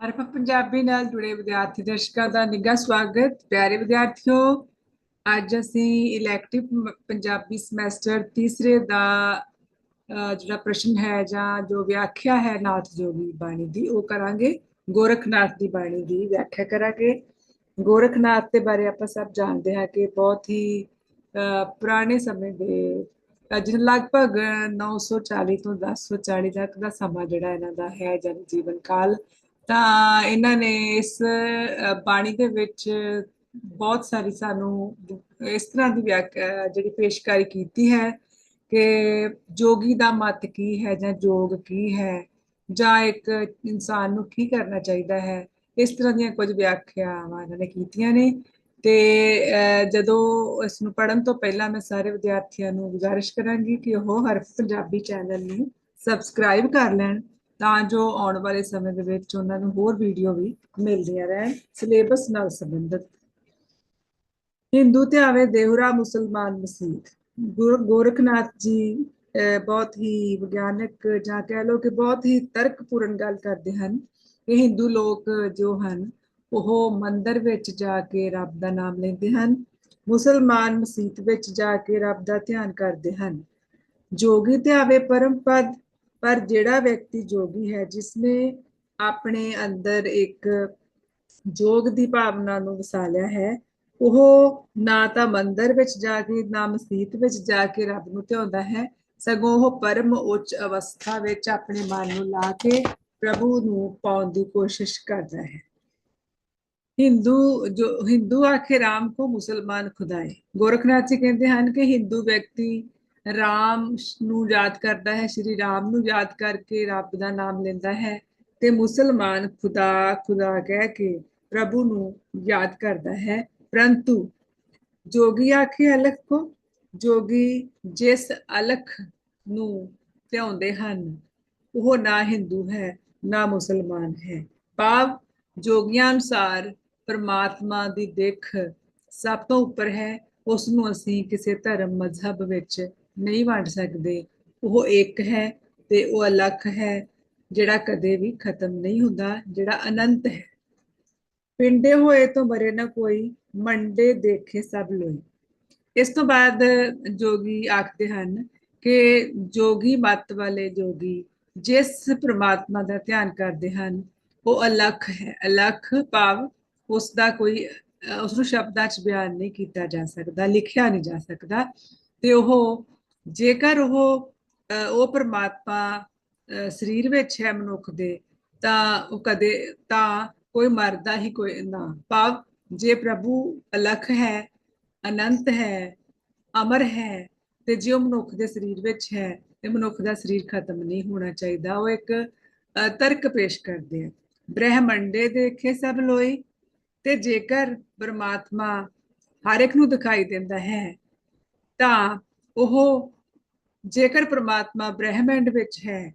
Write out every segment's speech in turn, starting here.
ਹਰਫ ਪੰਜਾਬੀ ਨਾਲ ਜੁੜੇ ਵਿਦਿਆਰਥੀ ਦਰਸ਼ਕਾਂ ਦਾ ਨਿੱਘਾ ਸਵਾਗਤ। ਪਿਆਰੇ ਵਿਦਿਆਰਥੀਓ ਅੱਜ ਅਸੀਂ ਇਲੈਕਟਿਵ ਪੰਜਾਬੀ ਸਮੈਸਟਰ ਤੀਸਰੇ ਦਾ ਜਿਹੜਾ ਪ੍ਰਸ਼ਨ ਹੈ ਜਾਂ ਜੋ ਵਿਆਖਿਆ ਹੈ ਨਾਥ ਜੋਗੀ ਬਾਣੀ ਦੀ ਉਹ ਕਰਾਂਗੇ। ਗੋਰਖਨਾਥ ਦੀ ਬਾਣੀ ਦੀ ਵਿਆਖਿਆ ਕਰਾਂਗੇ। ਗੋਰਖਨਾਥ ਦੇ ਬਾਰੇ ਆਪਾਂ ਸਭ ਜਾਣਦੇ ਹਾਂ ਕਿ ਬਹੁਤ ਹੀ ਅਹ, ਪੁਰਾਣੇ ਸਮੇਂ ਦੇ ਅਹ, ਜਿਹਨੂੰ ਲਗਭਗ 940 ਤੋਂ 1040 ਤੱਕ ਦਾ ਸਮਾਂ ਜਿਹੜਾ ਇਹਨਾਂ ਦਾ ਹੈ ਜਨ ਜੀਵਨ ਕਾਲ। ਤਾਂ ਇਹਨਾਂ ਨੇ ਇਸ ਬਾਣੀ ਦੇ ਵਿੱਚ ਬਹੁਤ ਸਾਰੀ ਸਾਨੂੰ ਇਸ ਤਰ੍ਹਾਂ ਦੀ ਵਿਆਖਿਆ ਜਿਹੜੀ ਪੇਸ਼ਕਾਰੀ ਕੀਤੀ ਹੈ ਕਿ ਜੋਗੀ ਦਾ ਮਤ ਕੀ ਹੈ ਜਾਂ ਜੋਗ ਕੀ ਹੈ ਜਾਂ ਇੱਕ ਇਨਸਾਨ ਨੂੰ ਕੀ ਕਰਨਾ ਚਾਹੀਦਾ ਹੈ, ਇਸ ਤਰ੍ਹਾਂ ਦੀਆਂ ਕੁਝ ਵਿਆਖਿਆਵਾਂ ਇਹਨਾਂ ਨੇ ਕੀਤੀਆਂ ਨੇ ਤੇ ਜਦੋਂ ਇਸ ਨੂੰ ਪੜਨ ਤੋਂ ਪਹਿਲਾਂ ਮੈਂ ਸਾਰੇ ਵਿਦਿਆਰਥੀਆਂ ਨੂੰ ਗੁਜ਼ਾਰਿਸ਼ ਕਰਾਂਗੀ ਕਿ ਉਹ ਹਰਫ ਪੰਜਾਬੀ ਚੈਨਲ ਨੂੰ ਸਬਸਕ੍ਰਾਈਬ ਕਰ ਲੈਣ ਤਾਂ ਜੋ ਆਉਣ ਵਾਲੇ ਸਮੇਂ ਦੇ ਵਿੱਚ ਉਹਨਾਂ ਨੂੰ ਹੋਰ ਵੀਡੀਓ ਵੀ ਮਿਲਦੀਆਂ ਰਹਿਣ ਸਿਲੇਬਸ ਨਾਲ ਸੰਬੰਧਿਤ। ਹਿੰਦੂ ਧਿਆਵੇ ਦੇਹੁਰਾ ਮੁਸਲਮਾਨ ਮਸੀਤ ਗੁਰੂ ਗੋਰਖਨਾਥ ਜੀ ਅਹ, ਬਹੁਤ ਹੀ ਵਿਗਿਆਨਕ ਜਾਂ ਕਹਿ ਲਓ ਕਿ ਬਹੁਤ ਹੀ ਤਰਕਪੂਰਨ ਗੱਲ ਕਰਦੇ ਹਨ। ਕਿ ਹਿੰਦੂ ਲੋਕ ਜੋ ਹਨ ਉਹ ਮੰਦਰ ਵਿੱਚ ਜਾ ਕੇ ਰੱਬ ਦਾ ਨਾਮ ਲੈਂਦੇ ਹਨ ਮੁਸਲਮਾਨ ਮਸੀਤ ਵਿੱਚ ਜਾ ਕੇ ਰੱਬ ਦਾ ਧਿਆਨ ਕਰਦੇ ਹਨ। ਜੋਗੀ ਧਿਆਵੇ ਪਰਮ ਪਦ ਪਰ ਜਿਹੜਾ ਵਿਅਕਤੀ ਜੋਗੀ ਹੈ, ਜਿਸਨੇ ਆਪਣੇ ਅੰਦਰ ਇੱਕ ਜੋਗ ਦੀ ਭਾਵਨਾ ਨੂੰ ਵਸਾਲਿਆ ਹੈ, ਉਹ ਨਾ ਤਾਂ ਮੰਦਰ ਵਿੱਚ ਜਾ ਕੇ, ਨਾ ਮਸਜਿਦ ਵਿੱਚ ਜਾ ਕੇ ਰੱਬ ਨੂੰ ਧਿਆਉਂਦਾ ਹੈ, ਸਗੋਂ ਉਹ ਪਰਮ ਉੱਚ ਅਵਸਥਾ ਵਿੱਚ ਆਪਣੇ ਮਨ ਨੂੰ ਲਾ ਕੇ ਪ੍ਰਭੂ ਨੂੰ ਪਾਉਣ ਦੀ ਕੋਸ਼ਿਸ਼ ਕਰਦਾ ਹੈ। ਹਿੰਦੂ ਜੋ, ਹਿੰਦੂ ਆਖੇ ਰਾਮ ਕੋ ਮੁਸਲਮਾਨ ਖੁਦਾਏ। ਗੋਰਖਨਾਥ ਜੀ ਕਹਿੰਦੇ ਹਨ ਕਿ ਹਿੰਦੂ ਵਿਅਕਤੀ ਰਾਮ ਨੂੰ ਯਾਦ ਕਰਦਾ ਹੈ, ਸ਼੍ਰੀ ਰਾਮ ਨੂੰ ਯਾਦ ਕਰਕੇ ਰੱਬ ਦਾ ਨਾਮ ਲੈਂਦਾ ਹੈ ਤੇ ਮੁਸਲਮਾਨ ਖੁਦਾ ਖੁਦਾ ਕਹਿ ਕੇ ਪ੍ਰਭੂ ਨੂੰ ਯਾਦ ਕਰਦਾ ਹੈ। ਪਰੰਤੂ ਜੋਗੀ ਆਖੇ ਅਲਖ ਕੋ, ਜੋਗੀ ਜਿਸ ਅਲਖ ਨੂੰ ਧਿਆਉਂਦੇ ਹਨ, ਉਹ ਨਾ ਹਿੰਦੂ ਹੈ, ਨਾ ਮੁਸਲਮਾਨ ਹੈ। ਭਾਵ ਜੋਗੀਆਂ ਅਨੁਸਾਰ ਪਰਮਾਤਮਾ ਦੀ ਦੇਖ ਸਭ ਤੋਂ ਉੱਪਰ ਹੈ, ਉਸ ਨੂੰ ਅਸੀਂ ਕਿਸੇ ਧਰਮ ਮਜ਼ਹਬ ਵਿੱਚ ਨਹੀਂ ਵੰਡ ਸਕਦੇ। ਉਹ ਇੱਕ ਹੈ ਤੇ ਉਹ ਅਲੱਖ ਹੈ ਜਿਹੜਾ ਕਦੇ ਵੀ ਖਤਮ ਨਹੀਂ ਹੁੰਦਾ ਜਿਹੜਾ ਅਨੰਤ ਹੈ। ਪਿੰਡੇ ਹੋਏ ਤੋਂ ਮਰੇ ਨਾ ਕੋਈ ਮੰਡੇ ਦੇਖੇ ਸਭ ਲੋਈ ਇਸ ਤੋਂ ਬਾਅਦ ਜੋਗੀ ਆਖਦੇ ਹਨ ਕਿ ਜੋਗੀ ਮਤ ਵਾਲੇ ਜੋਗੀ ਜਿਸ ਪ੍ਰਮਾਤਮਾ ਦਾ ਧਿਆਨ ਕਰਦੇ ਹਨ ਉਹ ਅਲੱਖ ਹੈ। ਅਲੱਖ ਭਾਵ ਉਸ ਦਾ ਕੋਈ ਅਹ, ਉਸ ਨੂੰ ਸ਼ਬਦਾਂ 'ਚ ਬਿਆਨ ਨਹੀਂ ਕੀਤਾ ਜਾ ਸਕਦਾ ਲਿਖਿਆ ਨਹੀਂ ਜਾ ਸਕਦਾ। ਤੇ ਉਹ ਜੇਕਰ ਉਹ ਅਹ, ਉਹ ਪ੍ਰਮਾਤਮਾ ਸਰੀਰ ਵਿੱਚ ਹੈ ਮਨੁੱਖ ਦੇ ਤਾਂ ਉਹ ਕਦੇ ਤਾਂ ਕੋਈ ਮਰਦਾ ਹੀ ਕੋਈ ਨਾ। ਭਾਵ ਜੇ ਪ੍ਰਭੂ ਅਲਖ ਹੈ ਅਨੰਤ ਹੈ ਅਮਰ ਹੈ ਤੇ ਜੇ ਉਹ ਮਨੁੱਖ ਦੇ ਸਰੀਰ ਵਿੱਚ ਹੈ ਤੇ ਮਨੁੱਖ ਦਾ ਸਰੀਰ ਖਤਮ ਨਹੀਂ ਹੋਣਾ ਚਾਹੀਦਾ। ਉਹ ਇੱਕ ਤਰਕ ਪੇਸ਼ ਕਰਦੇ ਆ। ਬ੍ਰਹਿਮੰਡੇ ਦੇਖੇ ਸਭ ਲੋਈ ਤੇ ਜੇਕਰ ਪਰਮਾਤਮਾ ਹਰ ਇੱਕ ਨੂੰ ਦਿਖਾਈ ਦਿੰਦਾ ਹੈ ਤਾਂ ਉਹ ਜੇਕਰ ਪ੍ਰਮਾਤਮਾ ਬ੍ਰਹਿਮੰਡ ਵਿੱਚ ਹੈ,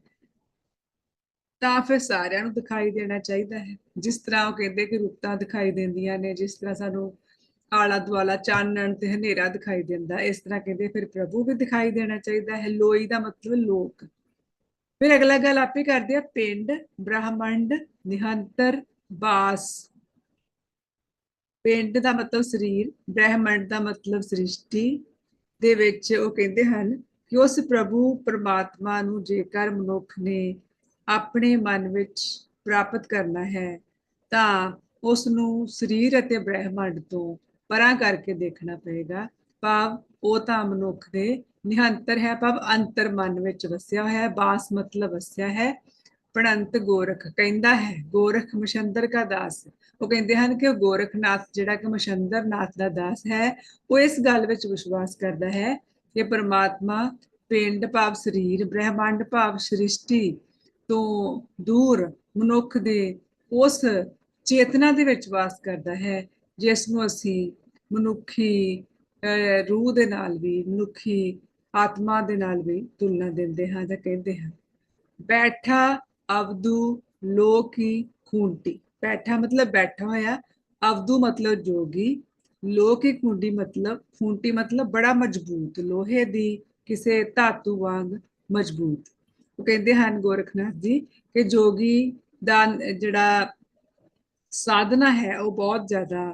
ਤਾਂ ਫਿਰ ਸਾਰਿਆਂ ਨੂੰ ਦਿਖਾਈ ਦੇਣਾ ਚਾਹੀਦਾ ਹੈ। ਜਿਸ ਤਰ੍ਹਾਂ ਉਹ ਕਹਿੰਦੇ ਕਿ ਰੁੱਤਾਂ ਦਿਖਾਈ ਦਿੰਦੀਆਂ ਨੇ, ਜਿਸ ਤਰ੍ਹਾਂ ਸਾਨੂੰ ਆਲਾ ਦੁਆਲਾ ਚਾਨਣ ਤੇ ਹਨੇਰਾ ਦਿਖਾਈ ਦਿੰਦਾ, ਇਸ ਤਰ੍ਹਾਂ ਕਹਿੰਦੇ ਫਿਰ ਪ੍ਰਭੂ ਵੀ ਦਿਖਾਈ ਦੇਣਾ ਚਾਹੀਦਾ ਹੈ। ਲੋਈ ਦਾ ਮਤਲਬ ਲੋਕ। ਫਿਰ ਅਗਲਾ ਗੱਲ ਆਪੇ ਕਰਦੇ ਆ, ਪਿੰਡ, ਬ੍ਰਹਮੰਡ, ਨਿਹੰਤਰ ਬਾਸ ਪਿੰਡ ਦਾ ਮਤਲਬ ਸਰੀਰ, ਬ੍ਰਹਮੰਡ ਦਾ ਮਤਲਬ ਸ੍ਰਿਸ਼ਟੀ। ਦੇ ਵਿੱਚ ਉਹ ਕਹਿੰਦੇ ਹਨ ਕਿ ਉਸ ਪ੍ਰਭੂ ਪਰਮਾਤਮਾ ਨੂੰ ਜੇਕਰ ਮਨੁੱਖ ਨੇ ਆਪਣੇ ਮਨ ਵਿੱਚ ਪ੍ਰਾਪਤ ਕਰਨਾ ਹੈ, ਤਾਂ ਉਸ ਨੂੰ ਸਰੀਰ ਅਤੇ ਬ੍ਰਹਿਮੰਡ ਤੋਂ ਪਰਾਂ ਕਰਕੇ ਦੇਖਣਾ ਪਏਗਾ। ਭਾਵ ਉਹ ਤਾਂ ਮਨੁੱਖ ਦੇ ਨਿਹੰਤਰ ਹੈ, ਭਾਵ ਅੰਤਰ ਮਨ ਵਿੱਚ ਵਸਿਆ ਹੋਇਆ ਹੈ, ਬਾਸ ਮਤਲਬ ਵਸਿਆ ਹੈ, ਪੜੰਤ ਗੋਰਖ ਕਹਿੰਦਾ ਹੈ, ਗੋਰਖ ਮਸ਼ੰਦਰ ਦਾ ਦਾਸ। ਉਹ ਕਹਿੰਦੇ ਹਨ ਕਿ ਉਹ ਗੋਰਖਨਾਥ ਜਿਹੜਾ ਕਿ ਮਸ਼ੰਦਰ ਨਾਥ ਦਾ ਦਾਸ ਹੈ ਉਹ ਇਸ ਗੱਲ ਵਿੱਚ ਵਿਸ਼ਵਾਸ ਕਰਦਾ ਹੈ ਕਿ ਪਰਮਾਤਮਾ ਪਿੰਡ ਭਾਵ ਸਰੀਰ ਬ੍ਰਹਿਮੰਡ ਭਾਵ ਸ੍ਰਿਸ਼ਟੀ ਤੋਂ ਦੂਰ ਮਨੁੱਖ ਦੇ ਉਸ ਚੇਤਨਾ ਦੇ ਵਿੱਚ ਵਾਸ ਕਰਦਾ ਹੈ ਜਿਸ ਨੂੰ ਅਸੀਂ ਮਨੁੱਖੀ ਅਹ, ਰੂਹ ਦੇ ਨਾਲ ਵੀ ਮਨੁੱਖੀ ਆਤਮਾ ਦੇ ਨਾਲ ਵੀ ਤੁਲਨਾ ਦਿੰਦੇ ਹਾਂ ਜਾਂ ਕਹਿੰਦੇ ਹਾਂ। ਬੈਠਾ ਅਵਦੂ ਲੋਕੀ ਖੂੰਟੀ। ਬੈਠਾ ਮਤਲਬ ਬੈਠਾ ਹੋਇਆ ਅਵਦੂ ਮਤਲਬ ਜੋਗੀ ਲੋਕੀ ਖੁੰਡੀ ਮਤਲਬ ਖੂੰਟੀ ਮਤਲਬ ਬੜਾ ਮਜ਼ਬੂਤ ਲੋਹੇ ਦੀ ਕਿਸੇ ਧਾਤੂ ਵਾਂਗ ਮਜ਼ਬੂਤ। ਉਹ ਕਹਿੰਦੇ ਹਨ ਗੋਰਖਨਾਥ ਜੀ ਕਿ ਜੋਗੀ ਦਾ ਜਿਹੜਾ ਸਾਧਨਾ ਹੈ ਉਹ ਬਹੁਤ ਜ਼ਿਆਦਾ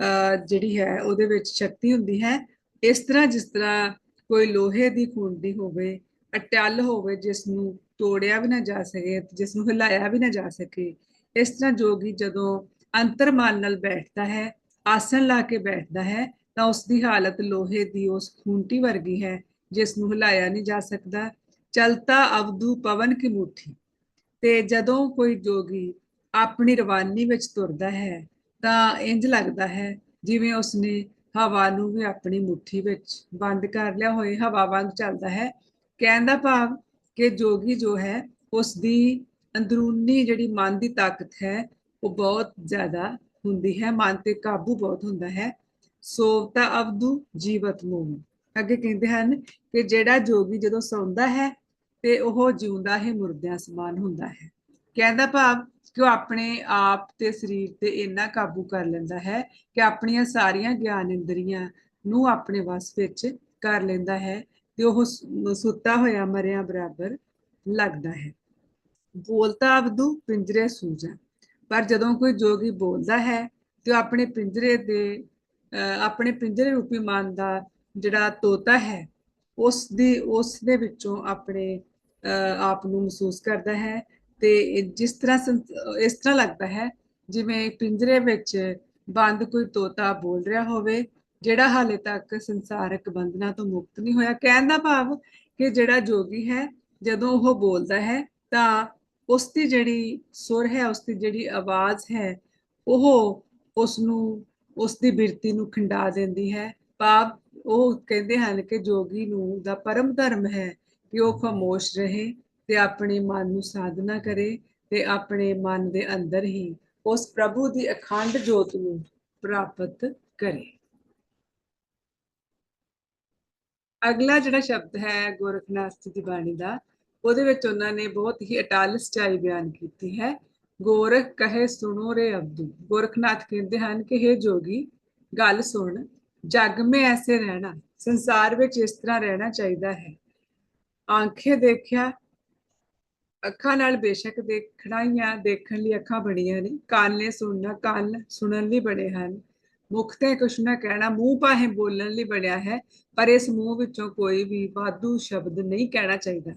ਅਹ, ਜਿਹੜੀ ਹੈ ਉਹਦੇ ਵਿੱਚ ਸ਼ਕਤੀ ਹੁੰਦੀ ਹੈ। ਇਸ ਤਰ੍ਹਾਂ ਜਿਸ ਤਰ੍ਹਾਂ ਕੋਈ ਲੋਹੇ ਦੀ ਖੂੰਡੀ ਹੋਵੇ ਅਟੱਲ ਹੋਵੇ ਜਿਸ ਨੂੰ ਤੋੜਿਆ ਵੀ ਨਾ ਜਾ ਸਕੇ ਜਿਸ ਨੂੰ ਹਿਲਾਇਆ ਵੀ ਨਾ ਜਾ ਸਕੇ ਇਸ ਤਰ੍ਹਾਂ ਜੋਗੀ ਜਦੋਂ ਅੰਤਰਮਨ ਨਾਲ ਬੈਠਦਾ ਹੈ, ਆਸਣ ਲਾ ਕੇ ਬੈਠਦਾ ਹੈ, ਤਾਂ ਉਸ ਦੀ ਹਾਲਤ ਲੋਹੇ ਦੀ ਉਸ ਖੂੰਟੀ ਵਰਗੀ ਹੈ ਜਿਸ ਨੂੰ ਹਿਲਾਇਆ ਨਹੀਂ ਜਾ ਸਕਦਾ। ਚਲਤਾ ਅਵਦੂ ਪਵਨ ਕੀ ਮੁਠੀ। ਤੇ ਜਦੋਂ ਕੋਈ ਜੋਗੀ ਆਪਣੀ ਰਵਾਨੀ ਵਿੱਚ ਤੁਰਦਾ ਹੈ, ਤਾਂ ਇੰਜ ਲੱਗਦਾ ਹੈ ਜਿਵੇਂ ਉਸਨੇ ਹਵਾ ਨੂੰ ਵੀ ਆਪਣੀ ਮੁਠੀ ਵਿੱਚ ਬੰਦ ਕਰ ਲਿਆ ਹੋਏ, ਹਵਾ ਵਾਂਗ ਚੱਲਦਾ ਹੈ। ਕਹਿਣ ਦਾ ਭਾਵ ਕਿ ਜੋਗੀ ਜੋ ਹੈ ਉਸ ਦੀ ਅੰਦਰੂਨੀ ਜਿਹੜੀ ਮਨ ਦੀ ਤਾਕਤ ਹੈ, ਉਹ ਬਹੁਤ ਜ਼ਿਆਦਾ ਹੁੰਦੀ ਹੈ, ਮਨ ਤੇ ਕਾਬੂ ਬਹੁਤ ਹੁੰਦਾ ਹੈ। ਸੋਵਤਾ ਅਵਦੂ ਜੀਵਤ ਮੋਹ। ਅੱਗੇ ਕਹਿੰਦੇ ਹਨ ਕਿ ਜਿਹੜਾ ਜੋਗੀ ਜਦੋਂ ਸੌਂਦਾ ਹੈ, ਤੇ ਉਹ ਜਿਉਂਦਾ ਹੀ ਮੁਰਦਿਆਂ ਸਮਾਨ ਹੁੰਦਾ ਹੈ। ਕਹਿੰਦਾ ਭਾਵ ਕਿ ਉਹ ਆਪਣੇ ਆਪ ਤੇ ਸਰੀਰ ਤੇ ਇੰਨਾ ਕਾਬੂ ਕਰ ਲੈਂਦਾ ਹੈ ਕਿ ਆਪਣੀਆਂ ਸਾਰੀਆਂ ਗਿਆਨ ਇੰਦਰੀਆਂ ਨੂੰ ਆਪਣੇ ਵਸ ਵਿੱਚ ਕਰ ਲੈਂਦਾ ਹੈ ਤੇ ਉਹ ਸੁੱਤਾ ਹੋਇਆ ਮਰਿਆ ਬਰਾਬਰ ਲੱਗਦਾ ਹੈ। ਬੋਲਤਾ ਅਬਦੂ ਪਿੰਜਰੇ ਸੂਜਾ ਪਰ ਜਦੋਂ ਕੋਈ ਜੋਗੀ ਬੋਲਦਾ ਹੈ ਤੇ ਆਪਣੇ ਪਿੰਜਰੇ ਦੇ ਆਪਣੇ ਪਿੰਜਰੇ ਰੂਪੀ ਮਨ ਦਾ ਜਿਹੜਾ ਤੋਤਾ ਹੈ ਉਸ ਦੀ ਉਸ ਦੇ ਵਿੱਚੋਂ ਆਪਣੇ ਆਪ ਨੂੰ ਮਹਿਸੂਸ ਕਰਦਾ ਹੈ ਤੇ ਜਿਸ ਤਰ੍ਹਾਂ ਇਸ ਤਰ੍ਹਾਂ ਲੱਗਦਾ ਹੈ ਜਿਵੇਂ ਪਿੰਜਰੇ ਵਿੱਚ ਬੰਦ ਕੋਈ ਤੋਤਾ ਬੋਲ ਰਿਹਾ ਹੋਵੇ, ਜਿਹੜਾ ਹਾਲੇ ਤੱਕ ਸੰਸਾਰਕ ਬੰਧਨਾਂ ਤੋਂ ਮੁਕਤ ਨਹੀਂ ਹੋਇਆ। ਕਹਿਣ ਦਾ ਭਾਵ ਕਿ ਜਿਹੜਾ ਜੋਗੀ ਹੈ, ਜਦੋਂ ਉਹ ਬੋਲਦਾ ਹੈ ਤਾਂ ਉਸ ਦੀ ਜਿਹੜੀ ਸੁਰ ਹੈ ਉਸ ਦੀ ਜਿਹੜੀ ਆਵਾਜ਼ ਹੈ, ਉਹ ਉਸ ਨੂੰ ਉਸ ਦੀ ਬਿਰਤੀ ਨੂੰ ਖੰਡਾ ਦਿੰਦੀ ਹੈ। ਪਾਪ ਉਹ ਕਹਿੰਦੇ ਹਨ ਕਿ ਜੋਗੀ ਨੂੰ ਦਾ ਪਰਮ ਧਰਮ ਹੈ ਕਿ ਉਹ ਖਾਮੋਸ਼ ਰਹੇ ਤੇ ਆਪਣੇ ਮਨ ਨੂੰ ਸਾਧਨਾ ਕਰੇ ਤੇ ਆਪਣੇ ਮਨ ਦੇ ਅੰਦਰ ਹੀ ਉਸ ਪ੍ਰਭੂ ਦੀ ਅਖੰਡ ਜੋਤ ਨੂੰ ਪ੍ਰਾਪਤ ਕਰੇ। ਅਗਲਾ ਜਿਹੜਾ ਸ਼ਬਦ ਹੈ, ਗੋਰਖਨਾਥ ਜੀ ਦੀ ਬਾਣੀ ਦਾ ਉਹਦੇ ਵਿੱਚ ਉਹਨਾਂ ਨੇ ਬਹੁਤ ਹੀ ਅਟਲ ਸਚਾਈ ਬਿਆਨ ਕੀਤੀ ਹੈ। ਗੋਰਖ ਕਹੇ, ਸੁਣੋ ਰੇ ਅਬਦੂ ਗੋਰਖਨਾਥ ਕਹਿੰਦੇ ਹਨ ਕਿ हे ਜੋਗੀ, ਗੱਲ ਸੁਣ। ਜਗ ਮੇ ਐਸੇ ਰਹਿਣਾ। ਸੰਸਾਰ ਵਿੱਚ ਇਸ ਤਰ੍ਹਾਂ ਰਹਿਣਾ ਚਾਹੀਦਾ ਹੈ। ਆਂਖੇ ਦੇਖਿਆ, ਅੱਖਾਂ ਨਾਲ ਬੇਸ਼ੱਕ ਦੇਖਣਾ ਹੀ ਆ, ਦੇਖਣ ਲਈ ਅੱਖਾਂ ਬਣੀਆਂ ਨੇ। ਕੰਨ ਨੇ ਸੁਣਨਾ, ਕੰਨ ਸੁਣਨ ਲਈ ਬਣੇ ਹਨ। ਮੁਖ ਤੇ ਕੁਛ ਨਾ ਕਹਿਣਾ, ਮੂੰਹ ਪਾਹੇ ਬੋਲਣ ਲਈ ਬਣਿਆ ਹੈ, ਪਰ ਇਸ ਮੂੰਹ ਵਿੱਚੋਂ ਕੋਈ ਵੀ ਵਾਧੂ ਸ਼ਬਦ ਨਹੀਂ ਕਹਿਣਾ ਚਾਹੀਦਾ।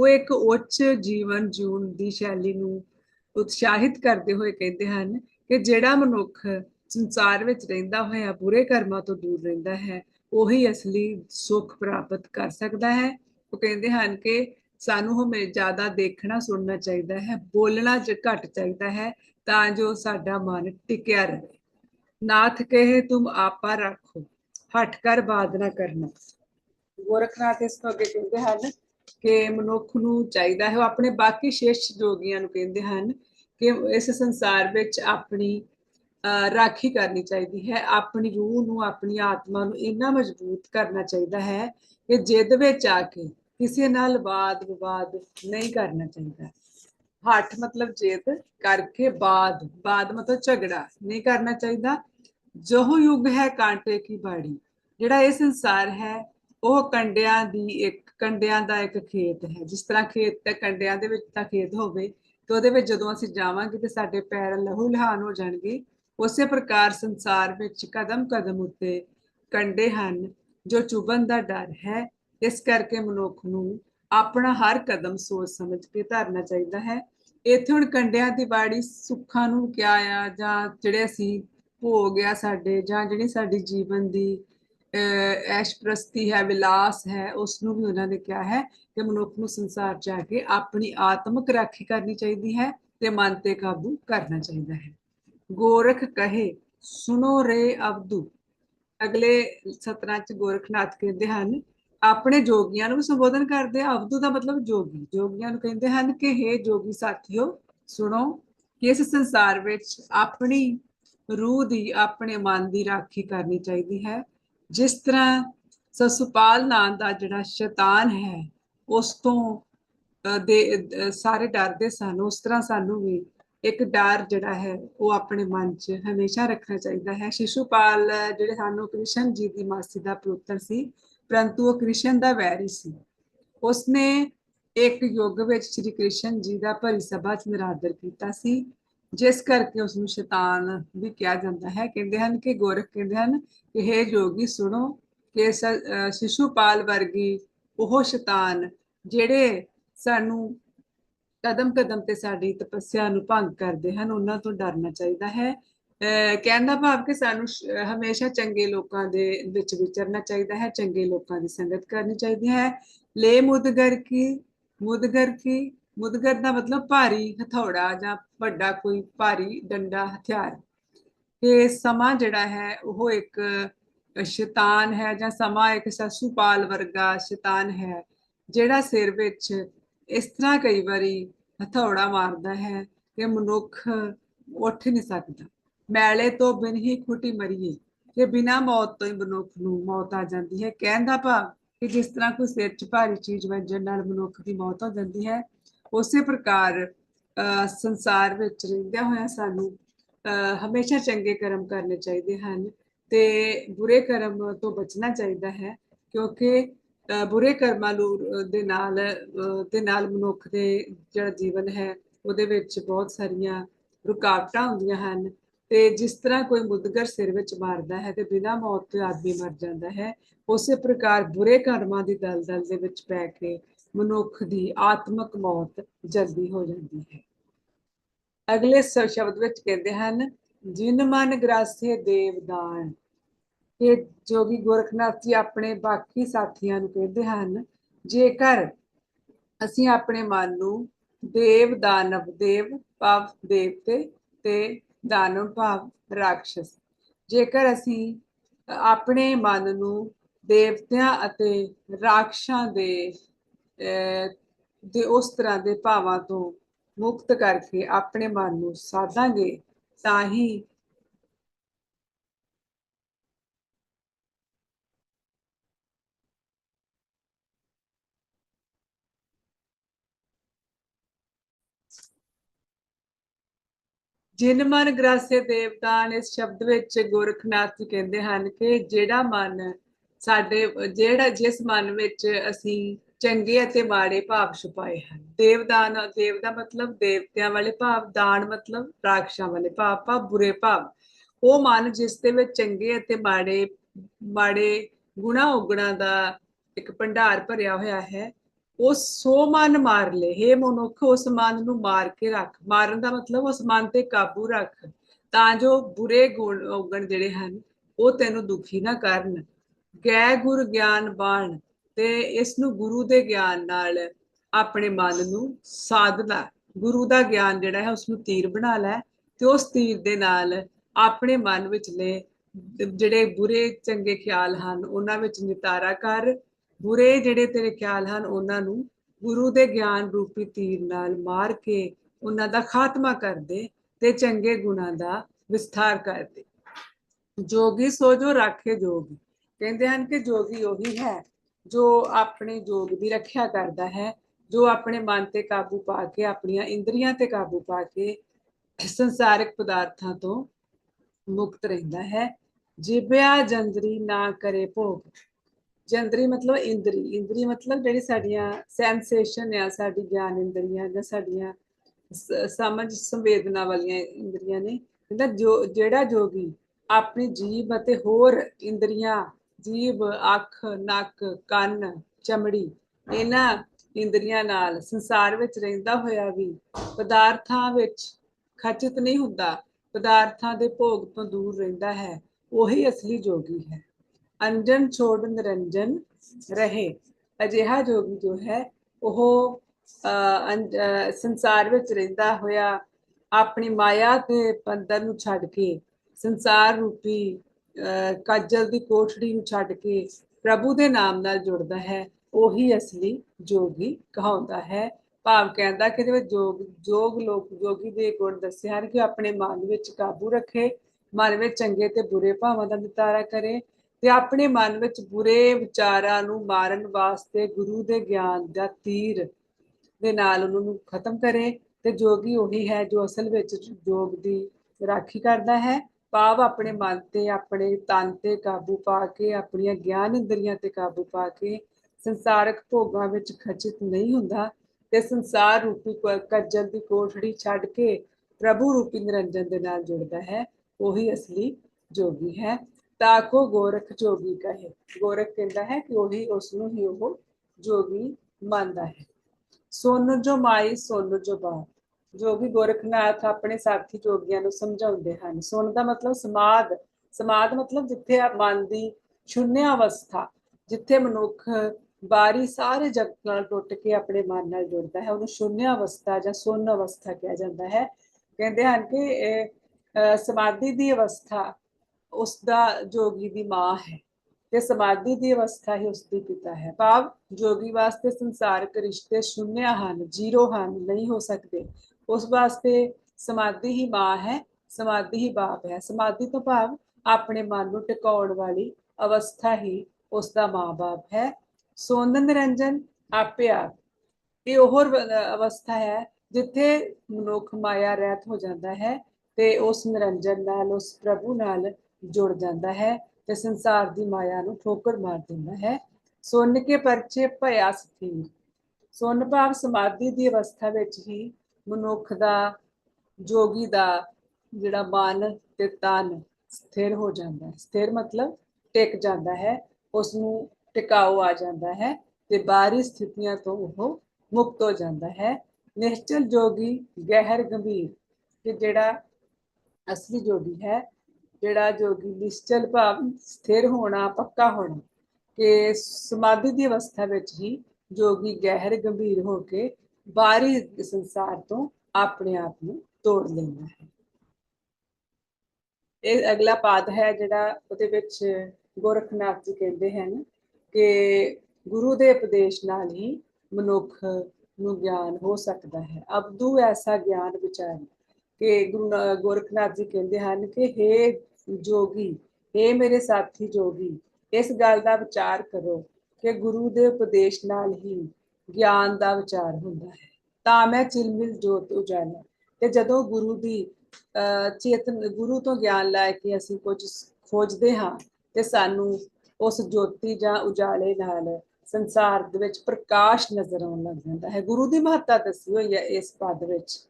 ਉਹ ਇੱਕ ਉੱਚ ਜੀਵਨ ਜੀਉਣ ਦੀ ਸ਼ੈਲੀ ਨੂੰ ਉਤਸ਼ਾਹਿਤ ਕਰਦੇ ਹੋਏ ਕਹਿੰਦੇ ਹਨ ਕਿ ਜਿਹੜਾ ਮਨੁੱਖ ਸੰਸਾਰ ਵਿੱਚ ਰਹਿੰਦਾ ਹੋਇਆ, ਬੁਰੇ ਕਰਮਾਂ ਤੋਂ ਦੂਰ ਰਹਿੰਦਾ ਹੈ, ਉਹੀ ਅਸਲੀ ਸੁੱਖ ਪ੍ਰਾਪਤ ਕਰ ਸਕਦਾ ਹੈ। ਉਹ ਕਹਿੰਦੇ ਹਨ ਕਿ ਸਾਨੂੰ ਹਮੇ ਜ਼ਿਆਦਾ ਦੇਖਣਾ ਸੁਣਨਾ ਚਾਹੀਦਾ ਹੈ, ਬੋਲਣਾ ਜ ਘੱਟ ਚਾਹੀਦਾ ਹੈ ਤਾਂ ਜੋ ਸਾਡਾ ਮਨ ਟਿਕਿਆ ਰਹੇ। ਨਾਥ ਕਹੇ ਤੁਮ ਆਪਾ ਰੱਖੋ, ਹਟ ਕਰ ਬਾਦ ਨਾ ਕਰਨਾ। ਗੋਰਖਨਾਥ ਇਸ ਤੋਂ ਅੱਗੇ ਕਹਿੰਦੇ ਹਨ ਕਿ ਮਨੁੱਖ ਨੂੰ ਚਾਹੀਦਾ ਹੈ, ਉਹ ਆਪਣੇ ਬਾਕੀ ਸ਼ੇਸ਼ ਜੋਗੀਆਂ ਨੂੰ ਕਹਿੰਦੇ ਹਨ ਕਿ ਇਸ ਸੰਸਾਰ ਵਿੱਚ ਆਪਣੀ ਰਾਖੀ ਕਰਨੀ ਚਾਹੀਦੀ ਹੈ, ਆਪਣੀ ਰੂਹ ਨੂੰ, ਆਪਣੀ ਆਤਮਾ ਨੂੰ ਇੰਨਾ ਮਜ਼ਬੂਤ ਕਰਨਾ ਚਾਹੀਦਾ ਹੈ ਕਿ ਜਿੱਦ ਵਿੱਚ ਆ ਕੇ ਕਿਸੇ ਨਾਲ ਵਾਦ ਵਿਵਾਦ ਨਹੀਂ ਕਰਨਾ ਚਾਹੀਦਾ। ਹੱਠ ਮਤਲਬ ਜਿੱਦ ਕਰਕੇ ਬਾਦ ਬਾਦ ਮਤਲਬ ਝਗੜਾ ਨਹੀਂ ਕਰਨਾ ਚਾਹੀਦਾ। ਜੋ ਯੁੱਗ ਹੈ ਕਾਂਟੇ ਕੀ ਬਾੜੀ, ਜਿਹੜਾ ਇਹ ਸੰਸਾਰ ਹੈ, ਉਹ ਕੰਡਿਆਂ ਦੀ ਇੱਕ ਕੰਡਿਆਂ ਦਾ ਇੱਕ ਖੇਤ ਹੈ। ਜਿਸ ਤਰ੍ਹਾਂ ਖੇਤ ਤੇ ਕੰਡਿਆਂ ਦੇ ਵਿੱਚ ਤਾਂ ਖੇਤ ਹੋਵੇ, ਤੇ ਉਹਦੇ ਵਿੱਚ ਜਦੋਂ ਅਸੀਂ ਜਾਵਾਂਗੇ ਤੇ ਸਾਡੇ ਪੈਰ ਲਹੂ ਲਹਾਨ ਹੋ ਜਾਣਗੇ। ਉਸੇ ਪ੍ਰਕਾਰ ਸੰਸਾਰ ਵਿੱਚ ਕਦਮ ਕਦਮ ਉੱਤੇ ਕੰਡੇ ਹਨ, ਜੋ ਚੁਬਨ ਦਾ ਡਰ ਹੈ। ਇਸ ਕਰਕੇ ਮਨੁੱਖ ਨੂੰ ਆਪਣਾ ਹਰ ਕਦਮ ਸੋਚ ਸਮਝ ਕੇ ਧਰਨਾ ਚਾਹੀਦਾ ਹੈ। ਇੱਥੇ ਹੁਣ ਕੰਡਿਆਂ ਦੀ ਬਾੜੀ ਸੁੱਖਾਂ ਨੂੰ ਕਿਹਾ ਆ, ਜਾਂ ਜਿਹੜੇ ਅਸੀਂ ਭੋਗ ਆ ਸਾਡੇ, ਜਾਂ ਜਿਹੜੀ ਸਾਡੀ ਜੀਵਨ ਦੀ ਅਹ, ਹੈ ਵਿਲਾਸ ਹੈ ਉਸ ਨੂੰ ਵੀ ਉਹਨਾਂ ਨੇ ਕਿਹਾ ਹੈ ਕਿ ਮਨੁੱਖ ਨੂੰ ਸੰਸਾਰ ਚ ਕੇ ਆਪਣੀ ਆਤਮਿਕ ਰਾਖੀ ਕਰਨੀ ਚਾਹੀਦੀ ਹੈ ਤੇ ਮਨ ਤੇ ਕਾਬੂ ਕਰਨਾ ਚਾਹੀਦਾ ਹੈ। ਗੋਰਖ ਕਹੇ ਸੁਨੋ ਰੇ ਅਬਦੂ ਅਗਲੇ ਸਤਰਾਂ ਚ ਗੋਰਖਨਾਥ ਕਹਿੰਦੇ ਹਨ ਆਪਣੇ ਜੋਗੀਆਂ ਨੂੰ ਵੀ ਸੰਬੋਧਨ ਕਰਦੇ ਆ। ਅਬਦੂ ਦਾ ਮਤਲਬ ਜੋਗੀ। ਜੋਗੀਆਂ ਨੂੰ ਕਹਿੰਦੇ ਹਨ ਕਿ हे ਜੋਗੀ ਸਾਥੀਓ ਸੁਣੋ ਕਿ ਇਸ ਸੰਸਾਰ ਵਿੱਚ ਆਪਣੀ ਰੂਹ ਦੀ ਆਪਣੇ ਮਨ ਦੀ ਰਾਖੀ ਕਰਨੀ ਚਾਹੀਦੀ ਹੈ ਜਿਸ ਤਰ੍ਹਾਂ ਸਸੁਪਾਲ ਨਾਂ ਦਾ ਜਿਹੜਾ ਸ਼ੈਤਾਨ ਹੈ, ਉਸ ਤੋਂ ਦੇ ਸਾਰੇ ਡਰਦੇ ਸਨ। ਉਸ ਤਰ੍ਹਾਂ ਸਾਨੂੰ ਵੀ ਇੱਕ ਡਰ ਜਿਹੜਾ ਹੈ, ਉਹ ਆਪਣੇ ਮਨ 'ਚ ਹਮੇਸ਼ਾ ਰੱਖਣਾ ਚਾਹੀਦਾ ਹੈ। ਸ਼ਿਸ਼ੂਪਾਲ, ਜਿਹੜੇ ਸਾਨੂੰ ਕ੍ਰਿਸ਼ਨ ਜੀ ਦੀ ਮਾਸੀ ਦਾ ਪੁੱਤਰ ਸੀ, ਪਰੰਤੂ ਉਹ ਕ੍ਰਿਸ਼ਨ ਦਾ ਵੈਰੀ ਸੀ। ਉਸਨੇ ਇੱਕ ਯੁੱਗ ਵਿੱਚ ਸ੍ਰੀ ਕ੍ਰਿਸ਼ਨ ਜੀ ਦਾ ਭਰੀ ਸਭਾ 'ਚ ਨਿਰਾਦਰ ਕੀਤਾ ਸੀ। ਜਿਸ ਕਰਕੇ ਉਸ ਨੂੰ ਸ਼ੈਤਾਨ ਵੀ ਕਿਹਾ ਜਾਂਦਾ ਹੈ, ਕਹਿੰਦੇ ਹਨ ਕਿ ਗੋਰਖ ਕਹਿੰਦੇ ਹਨ ਕਿ हे ਜੋਗੀ ਸੁਣੋ ਕਿ ਸ਼ਿਸ਼ੂਪਾਲ ਵਰਗੀ ਉਹ ਸ਼ੈਤਾਨ ਜਿਹੜੇ ਸਾਨੂੰ ਕਦਮ ਕਦਮ ਤੇ ਸਾਡੀ ਤਪੱਸਿਆ ਨੂੰ ਭੰਗ ਕਰਦੇ ਹਨ, ਉਹਨਾਂ ਤੋਂ ਡਰਨਾ ਚਾਹੀਦਾ ਹੈ। ਕਹਿਣ ਦਾ ਭਾਵ ਕਿ ਸਾਨੂੰ ਹਮੇਸ਼ਾ ਚੰਗੇ ਲੋਕਾਂ ਦੇ ਵਿੱਚ ਵਿਚਰਨਾ ਚਾਹੀਦਾ ਹੈ, ਚੰਗੇ ਲੋਕਾਂ ਦੀ ਸੰਗਤ ਕਰਨੀ ਚਾਹੀਦੀ ਹੈ। ਲੈ ਮੁਦਗਰ ਕੀ ਮੁਦਗਰ ਕੀ ਮੁਦਗਰ ਦਾ ਮਤਲਬ ਭਾਰੀ ਹਥੌੜਾ ਜਾਂ ਵੱਡਾ ਕੋਈ ਭਾਰੀ ਡੰਡਾ, ਹਥਿਆਰ। ਇਹ ਸਮਾਂ ਜਿਹੜਾ ਹੈ, ਉਹ ਇੱਕ ਸ਼ੈਤਾਨ ਹੈ ਜਾਂ ਸਮਾਂ ਇੱਕ ਸਸੂਪਾਲ ਵਰਗਾ ਸ਼ੈਤਾਨ ਹੈ, ਜਿਹੜਾ ਸਿਰ ਵਿੱਚ ਇਸ ਤਰ੍ਹਾਂ ਕਈ ਵਾਰੀ ਹਥੌੜਾ ਮਾਰਦਾ ਹੈ ਕਿ ਮਨੁੱਖ ਉੱਠ ਨਹੀਂ ਸਕਦਾ। ਮੈਲੇ ਤੋਂ ਬਿਨ ਹੀ ਖੁੱਟੀ ਮਰੀਏ ਕਿ ਬਿਨਾ ਮੌਤ ਤੋਂ ਹੀ ਮਨੁੱਖ ਨੂੰ ਮੌਤ ਆ ਜਾਂਦੀ ਹੈ। ਕਹਿਣ ਦਾ ਭਾਵ ਕਿ ਜਿਸ ਤਰ੍ਹਾਂ ਕੋਈ ਸਿਰ 'ਚ ਭਾਰੀ ਚੀਜ਼ ਵੱਜਣ ਨਾਲ ਮਨੁੱਖ ਦੀ ਮੌਤ ਹੋ ਜਾਂਦੀ ਹੈ ਉਸੇ ਪ੍ਰਕਾਰ ਸੰਸਾਰ ਵਿੱਚ ਰਹਿੰਦਿਆਂ ਹੋਇਆਂ ਸਾਨੂੰ ਹਮੇਸ਼ਾ ਚੰਗੇ ਕਰਮ ਕਰਨੇ ਚਾਹੀਦੇ ਹਨ ਤੇ ਬੁਰੇ ਕਰਮ ਤੋਂ ਬਚਣਾ ਚਾਹੀਦਾ ਹੈ ਕਿਉਂਕਿ ਬੁਰੇ ਕਰਮਾਂ ਦੇ ਨਾਲ ਦੇ ਨਾਲ ਮਨੁੱਖ ਦੇ ਜਿਹੜਾ ਜੀਵਨ ਹੈ, ਉਹਦੇ ਵਿੱਚ ਬਹੁਤ ਸਾਰੀਆਂ ਰੁਕਾਵਟਾਂ ਹੁੰਦੀਆਂ ਹਨ ਤੇ ਜਿਸ ਤਰ੍ਹਾਂ ਕੋਈ ਮੁਦਗਰ ਸਿਰ ਵਿੱਚ ਮਾਰਦਾ ਹੈ ਤੇ ਬਿਨਾਂ ਮੌਤ ਤੋਂ ਆਦਮੀ ਮਰ ਜਾਂਦਾ ਹੈ, ਉਸੇ ਪ੍ਰਕਾਰ ਬੁਰੇ ਕਰਮਾਂ ਦੀ ਦਲਦਲ ਦੇ ਵਿੱਚ ਪੈ ਕੇ ਮਨੁੱਖ ਦੀ ਆਤਮਕ ਮੌਤ ਜਲਦੀ ਹੋ ਜਾਂਦੀ ਹੈ। ਅਗਲੇ ਸ਼ਬਦ ਵਿੱਚ ਕਹਿੰਦੇ ਹਨ, ਜਿਨ ਮਨ ਗ੍ਰਾਸੇ ਦੇਵਦਾਨ ਇਹ ਜੋਗੀ ਗੋਰਖਨਾਥ ਜੀ ਆਪਣੇ ਬਾਕੀ ਸਾਥੀਆਂ ਨੂੰ ਕਹਿੰਦੇ ਹਨ, ਜੇਕਰ ਅਸੀਂ ਆਪਣੇ ਮਨ ਨੂੰ ਦੇਵ ਦਾਨਵ, ਦੇਵ ਭਾਵ ਦੇਵਤੇ ਤੇ ਦਾਨਵ ਭਾਵ ਰਾਖਸ਼ ਜੇਕਰ ਅਸੀਂ ਆਪਣੇ ਮਨ ਨੂੰ ਦੇਵਤਿਆਂ ਅਤੇ ਰਾਖਸ਼ਾਂ ਦੇ ਦੇ ਉਸ ਤਰ੍ਹਾਂ ਦੇ ਭਾਵਾਂ ਤੋਂ ਮੁਕਤ ਕਰਕੇ ਆਪਣੇ ਮਨ ਨੂੰ ਸਾਧਾਂਗੇ, ਤਾਂ ਹੀ ਜਿਨ ਮਨ ਗ੍ਰਾਸੇ ਦੇਵਤਾਨ, ਇਸ ਸ਼ਬਦ ਵਿੱਚ ਗੁਰਖਨਾਥ ਜੀ ਕਹਿੰਦੇ ਹਨ ਕਿ ਜਿਹੜਾ ਮਨ ਸਾਡੇ, ਜਿਹੜਾ ਜਿਸ ਮਨ ਵਿੱਚ ਅਸੀਂ ਚੰਗੇ ਅਤੇ ਮਾੜੇ ਭਾਵ ਛੁਪਾਏ ਹਨ। ਦੇਵਦਾਨ ਦੇਵ ਦਾ ਮਤਲਬ ਦੇਵਤਿਆਂ ਵਾਲੇ ਭਾਵ, ਦਾਨ ਮਤਲਬ ਰਾਖਸ਼ਾਂ ਵਾਲੇ ਭਾਵ ਭਾਵ ਬੁਰੇ ਭਾਵ। ਉਹ ਮਨ ਜਿਸ ਦੇ ਵਿੱਚ ਚੰਗੇ ਅਤੇ ਮਾੜੇ ਮਾੜੇ ਗੁਣਾ ਉਗਣਾ ਦਾ ਇੱਕ ਭੰਡਾਰ ਭਰਿਆ ਹੋਇਆ ਹੈ ਉਹ ਸੋ ਮਨ ਮਾਰ ਲੇ। ਹੇ ਮਨੁੱਖ, ਉਸ ਮਨ ਨੂੰ ਮਾਰ ਕੇ ਰੱਖ। ਮਾਰਨ ਦਾ ਮਤਲਬ ਉਸ ਮਨ ਤੇ ਕਾਬੂ ਰੱਖ। ਤਾਂ ਜੋ ਬੁਰੇ ਗੁਣ ਉਗਣ ਜਿਹੜੇ ਹਨ, ਉਹ ਤੈਨੂੰ ਦੁਖੀ ਨਾ ਕਰਨ। ਗੈ ਗੁਰ ਗਿਆਨ ਬਾਣ। ਤੇ ਇਸ ਨੂੰ ਗੁਰੂ ਦੇ ਗਿਆਨ ਨਾਲ ਆਪਣੇ ਮਨ ਨੂੰ ਸਾਧਨਾ, ਗੁਰੂ ਦਾ ਗਿਆਨ ਜਿਹੜਾ ਹੈ ਉਸ ਨੂੰ ਤੀਰ ਬਣਾ ਲੈ ਤੇ ਉਸ ਤੀਰ ਦੇ ਨਾਲ ਆਪਣੇ ਮਨ ਵਿਚਲੇ ਜਿਹੜੇ ਬੁਰੇ, ਚੰਗੇ ਖਿਆਲ ਹਨ, ਉਹਨਾਂ ਵਿੱਚ ਨਿਤਾਰਾ ਕਰ, ਬੁਰੇ ਜਿਹੜੇ ਤੇਰੇ ਖਿਆਲ ਹਨ, ਉਹਨਾਂ ਨੂੰ ਗੁਰੂ ਦੇ ਗਿਆਨ ਰੂਪੀ ਤੀਰ ਨਾਲ ਮਾਰ ਕੇ ਉਹਨਾਂ ਦਾ ਖਾਤਮਾ ਕਰ ਦੇ ਤੇ ਚੰਗੇ ਗੁਣਾਂ ਦਾ ਵਿਸਥਾਰ ਕਰ ਦੇ। ਜੋਗੀ ਸੋ ਜੋ ਰੱਖੇ ਜੋਗੀ। ਕਹਿੰਦੇ ਹਨ ਕਿ ਜੋਗੀ ਉਹੀ ਹੈ ਜੋ ਆਪਣੇ ਜੋਗ ਦੀ ਰੱਖਿਆ ਕਰਦਾ ਹੈ, ਜੋ ਆਪਣੇ ਮਨ ਤੇ ਕਾਬੂ ਪਾ ਕੇ, ਆਪਣੀਆਂ ਇੰਦਰੀਆਂ ਤੇ ਕਾਬੂ ਪਾ ਕੇ ਸੰਸਾਰਿਕ ਪਦਾਰਥਾਂ ਤੋਂ ਮੁਕਤ ਰਹਿੰਦਾ ਹੈ। ਜਿਬਿਆ ਜੰਦਰੀ ਨਾ ਕਰੇ ਭੋਗ। ਜੰਦਰੀ ਮਤਲਬ ਇੰਦਰੀ। ਇੰਦਰੀ ਮਤਲਬ ਜਿਹੜੀ ਸਾਡੀਆਂ ਸੈਂਸੇਸ਼ਨ ਆ, ਸਾਡੀ ਗਿਆਨ ਇੰਦਰੀਆਂ ਜਾਂ ਸਾਡੀਆਂ ਸਮਝ ਸੰਵੇਦਨਾ ਵਾਲੀਆਂ ਇੰਦਰੀਆਂ ਨੇ। ਕਹਿੰਦਾ ਜੋ, ਜਿਹੜਾ ਜੋਗੀ ਆਪਣੀ ਜੀਬ ਅਤੇ ਹੋਰ ਇੰਦਰੀਆਂ ਜੀਬ ਅੱਖ, ਨੱਕ, ਕੰਨ, ਚਮੜੀ, ਇਹਨਾਂ ਇੰਦਰੀਆਂ ਨਾਲ ਸੰਸਾਰ ਵਿੱਚ ਰਹਿੰਦਾ ਹੋਇਆ ਵੀ ਪਦਾਰਥਾਂ ਵਿੱਚ ਖਚਿਤ ਨਹੀਂ ਹੁੰਦਾ, ਪਦਾਰਥਾਂ ਦੇ ਭੋਗ ਤੋਂ ਦੂਰ ਰਹਿੰਦਾ ਹੈ, ਉਹੀ ਅਸਲੀ ਜੋਗੀ ਹੈ। ਅੰਜਨ ਛੋੜ ਨਿਰੰਜਨ ਰਹੇ, ਅਜਿਹਾ ਜੋਗੀ ਜੋ ਹੈ, ਉਹ ਸੰਸਾਰ ਵਿੱਚ ਰਹਿੰਦਾ ਹੋਇਆ ਆਪਣੀ ਮਾਇਆ ਤੇ ਪੰਦਰ ਨੂੰ ਛੱਡ ਕੇ ਸੰਸਾਰ ਰੂਪੀ ਕਾਜਲ ਦੀ ਕੋਠੜੀ ਨੂੰ ਛੱਡ ਕੇ ਪ੍ਰਭੂ ਦੇ ਨਾਮ ਨਾਲ ਜੁੜਦਾ ਹੈ, ਉਹੀ ਅਸਲੀ ਜੋਗੀ ਕਹਾਉਂਦਾ ਹੈ। ਭਾਵ ਕਹਿੰਦਾ ਕਿ ਜਿਹਦੇ ਜੋਗ ਜੋਗ ਲੋਕ, ਜੋਗੀ ਦੇ ਗੁਣ ਦੱਸੇ ਹਨ ਕਿ ਆਪਣੇ ਮਨ ਵਿੱਚ ਕਾਬੂ ਰੱਖੇ, ਮਨ ਵਿੱਚ ਚੰਗੇ ਤੇ ਬੁਰੇ ਭਾਵਾਂ ਦਾ ਨਿਤਾਰਾ ਕਰੇ ਤੇ ਆਪਣੇ ਮਨ ਵਿੱਚ ਬੁਰੇ ਵਿਚਾਰਾਂ ਨੂੰ ਮਾਰਨ ਵਾਸਤੇ ਗੁਰੂ ਦੇ ਗਿਆਨ ਦਾ ਤੀਰ ਦੇ ਨਾਲ ਉਹਨਾਂ ਨੂੰ ਖਤਮ ਕਰੇ ਤੇ ਜੋਗੀ ਉਹੀ ਹੈ ਜੋ ਅਸਲ ਵਿੱਚ ਜੋਗ ਦੀ ਰਾਖੀ ਕਰਦਾ ਹੈ। ਭਾਵ ਆਪਣੇ ਮਨ ਤੇ, ਆਪਣੇ ਤਨ ਤੇ ਕਾਬੂ ਪਾ ਕੇ, ਆਪਣੀਆਂ ਗਿਆਨ ਇੰਦਰੀਆਂ ਤੇ ਕਾਬੂ ਪਾ ਕੇ ਸੰਸਾਰਕ ਭੋਗਾਂ ਵਿੱਚ ਖਚਿਤ ਨਹੀਂ ਹੁੰਦਾ ਤੇ ਸੰਸਾਰ ਰੂਪੀ ਕੱਜਲ ਦੀ ਕੋਠੜੀ ਛੱਡ ਕੇ ਪ੍ਰਭੂ ਰੂਪੀ ਨਿਰੰਜਨ ਦੇ ਨਾਲ ਜੁੜਦਾ ਹੈ, ਉਹੀ ਅਸਲੀ ਜੋਗੀ ਹੈ। ਤਾਕੋ ਗੋਰਖ ਜੋਗੀ ਕਹੇ। ਗੋਰਖ ਕਹਿੰਦਾ ਹੈ ਕਿ ਉਹੀ ਉਸ ਨੂੰ ਹੀ ਉਹ ਜੋਗੀ ਮੰਨਦਾ ਹੈ। ਸੋਨ ਜੋ ਮਾਈ ਸੋਨ ਜੋ ਬਾਪ। ਜੋ ਵੀ ਗੋਰਖਨਾਥ ਆਪਣੇ ਸਾਥੀ ਜੋਗੀਆਂ ਨੂੰ ਸਮਝਾਉਂਦੇ ਹਨ। ਸੁਣ ਦਾ ਮਤਲਬ ਸਮਾਦ ਸਮਾਦ ਮਤਲਬ ਜਿੱਥੇ ਆ ਮਨ ਦੀ ਸ਼ੂਨਿਆ ਅਵਸਥਾ ਜਿੱਥੇ ਮਨੁੱਖ ਬਾਰੀ ਸਾਰੇ ਜਗਤ ਨਾਲ ਟੁੱਟ ਕੇ ਆਪਣੇ ਮਨ ਨਾਲ ਜੁੜਦਾ ਹੈ ਉਹਨੂੰ ਸ਼ੂਨਿਆ ਅਵਸਥਾ ਜਾਂ ਸੁੰਨ ਅਵਸਥਾ ਕਿਹਾ ਜਾਂਦਾ ਹੈ। ਕਹਿੰਦੇ ਹਨ ਕਿ ਅਹ, ਸਮਾਧੀ ਦੀ ਅਵਸਥਾ ਉਸ ਦਾ ਜੋਗੀ ਦੀ ਮਾਂ ਹੈ ਤੇ ਸਮਾਧੀ ਦੀ ਅਵਸਥਾ ਹੀ ਉਸ ਦੀ ਪਿਤਾ ਹੈ। ਭਾਵ ਜੋਗੀ ਵਾਸਤੇ ਸੰਸਾਰਕ ਰਿਸ਼ਤੇ ਸ਼ੂਨਿਆ ਹਨ ਜ਼ੀਰੋ ਹਨ ਨਹੀਂ ਹੋ ਸਕਦੇ। ਉਸ ਵਾਸਤੇ ਸਮਾਧੀ ਹੀ ਮਾਂ ਹੈ, ਸਮਾਧੀ ਹੀ ਬਾਪ ਹੈ। ਸਮਾਧੀ ਤੋਂ ਭਾਵ ਆਪਣੇ ਮਨ ਨੂੰ ਟਿਕਾਉਣ ਵਾਲੀ ਅਵਸਥਾ ਹੀ ਉਸ ਦਾ ਮਾਂ-ਬਾਪ ਹੈ। ਸੋਨਦ ਨਿਰੰਜਨ, ਆਪੇ ਆਪ। ਇਹ ਉਹ ਅਵਸਥਾ ਹੈ ਜਿੱਥੇ ਮਨੁੱਖ ਮਾਇਆ ਰਹਿਤ ਹੋ ਜਾਂਦਾ ਹੈ ਤੇ ਉਸ ਨਿਰੰਜਨ ਨਾਲ, ਉਸ ਪ੍ਰਭੂ ਨਾਲ ਜੁੜ ਜਾਂਦਾ ਹੈ ਤੇ ਸੰਸਾਰ ਦੀ ਮਾਇਆ ਨੂੰ ਠੋਕਰ ਮਾਰ ਦਿੰਦਾ ਹੈ। ਸੁਣ ਕੇ ਪਰਚੇ ਭਇਆ ਸਥਿਰ। ਸੁਣ ਭਾਵ ਸਮਾਧੀ ਦੀ ਅਵਸਥਾ ਵਿੱਚ ਹੀ ਮਨੁੱਖ ਦਾ, ਜੋਗੀ ਦਾ ਜਿਹੜਾ ਮਨ ਤੇ ਤਨ ਸਥਿਰ ਹੋ ਜਾਂਦਾ ਹੈ। ਸਥਿਰ ਮਤਲਬ ਟਿਕ ਜਾਂਦਾ ਹੈ ਉਸ ਨੂੰ ਟਿਕਾਓ ਆ ਜਾਂਦਾ ਹੈ ਤੇ ਬਾਹਰੀ ਸਥਿਤੀਆਂ ਤੋਂ ਉਹ ਮੁਕਤ ਹੋ ਜਾਂਦਾ ਹੈ। ਨਿਸ਼ਚਲ ਜੋਗੀ, ਗਹਿਰ ਗੰਭੀਰ ਕਿ ਜਿਹੜਾ ਅਸਲੀ ਜੋਗੀ ਹੈ, ਜਿਹੜਾ ਜੋਗੀ ਨਿਸ਼ਚਲ ਭਾਵ ਸਥਿਰ ਹੋਣਾ, ਪੱਕਾ ਹੋਣਾ ਕਿ ਸਮਾਧੀ ਦੀ ਅਵਸਥਾ ਵਿੱਚ ਹੀ ਜੋਗੀ ਗਹਿਰ ਗੰਭੀਰ ਹੋ ਕੇ ਬਾਹਰੀ ਸੰਸਾਰ ਤੋਂ ਆਪਣੇ ਆਪ ਨੂੰ ਤੋੜ ਲੈਂਦਾ ਹੈ। ਇਹ ਅਗਲਾ ਪਾਦ ਹੈ ਜਿਹੜਾ ਉਹਦੇ ਵਿੱਚ ਗੋਰਖਨਾਥ ਜੀ ਕਹਿੰਦੇ ਹਨ ਕਿ ਗੁਰੂ ਦੇ ਉਪਦੇਸ਼ ਨਾਲ ਹੀ ਮਨੁੱਖ ਨੂੰ ਗਿਆਨ ਹੋ ਸਕਦਾ ਹੈ। ਅਬਦੂ ਐਸਾ ਗਿਆਨ ਵਿਚਾਰ ਕਿ ਗੁਰੂ ਨਾ- ਗੋਰਖਨਾਥ ਜੀ ਕਹਿੰਦੇ ਹਨ ਕਿ हे ਜੋਗੀ हे ਮੇਰੇ ਸਾਥੀ ਜੋਗੀ, ਇਸ ਗੱਲ ਦਾ ਵਿਚਾਰ ਕਰੋ ਕਿ ਗੁਰੂ ਦੇ ਉਪਦੇਸ਼ ਨਾਲ ਹੀ ਗਿਆਨ ਦਾ ਵਿਚਾਰ ਹੁੰਦਾ ਹੈ। ਤਾਂ ਮੈਂ ਚਿਲਮਿਲ ਜੋਤ ਉਜਾਲਾ। ਤੇ ਜਦੋਂ ਗੁਰੂ ਦੀ ਅਹ, ਚੇਤਨ ਗੁਰੂ ਤੋਂ ਗਿਆਨ ਲੈ ਕੇ ਅਸੀਂ ਕੁਝ ਖੋਜਦੇ ਹਾਂ ਤੇ ਸਾਨੂੰ ਉਸ ਜੋਤੀ ਜਾਂ ਉਜਾਲੇ ਨਾਲ ਸੰਸਾਰ ਦੇ ਵਿੱਚ ਪ੍ਰਕਾਸ਼ ਨਜ਼ਰ ਆਉਣ ਲੱਗ ਜਾਂਦਾ ਹੈ। ਗੁਰੂ ਦੀ ਮਹੱਤਤਾ ਦੱਸੀ ਹੋਈ ਹੈ ਇਸ ਪਦ ਵਿੱਚ।